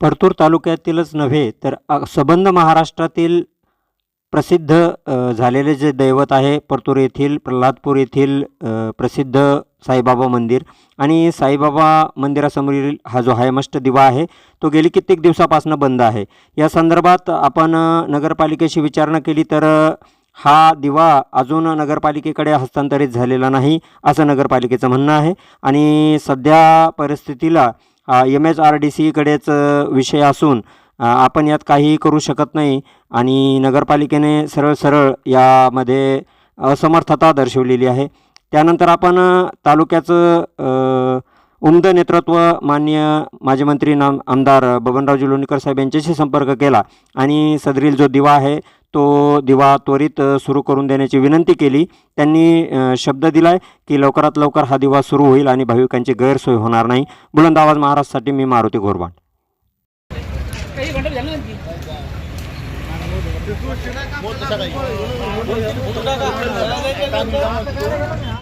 परतूर तालुक्यातीलच नव्हे तर सबंध महाराष्ट्रातील प्रसिद्ध झालेले जे दैवत आहे परतूर येथील प्रल्हादपूर येथील प्रसिद्ध साईबाबा मंदिर. आणि साईबाबा मंदिरासमोरील हा जो हायमस्ट दिवा आहे तो गेली कित्येक दिवसापासून बंद आहे. या संदर्भात आपण नगरपालिकेशी विचारणा केली तर हा दिवा अजून नगरपालिकेकडे हस्तांतरित झालेला नाही असं नगरपालिकेचं म्हणणं आहे. आणि सध्या परिस्थितीला एम एच आर डी सीकडेच विषय असून आपण यात काहीही करू शकत नाही आणि नगरपालिकेने सरळ सरळ यामध्ये असमर्थता दर्शवलेली आहे. त्यानंतर आपण तालुक्याचं उमदं नेतृत्व मान्य माजी मंत्री नाम आमदार बबनरावजी लोणीकर साहेब यांच्याशी संपर्क केला आणि सदरील जो दिवा आहे तो दिवा त्वरित सुरू करून देण्याची विनंती केली. त्यांनी शब्द दिला आहे की लवकरात लवकर हा दिवा सुरू होईल आणि भाविकांची गैरसोय होणार नाही. बुलंद आवाज महाराष्ट्रासाठी मी मारुती गोरबाट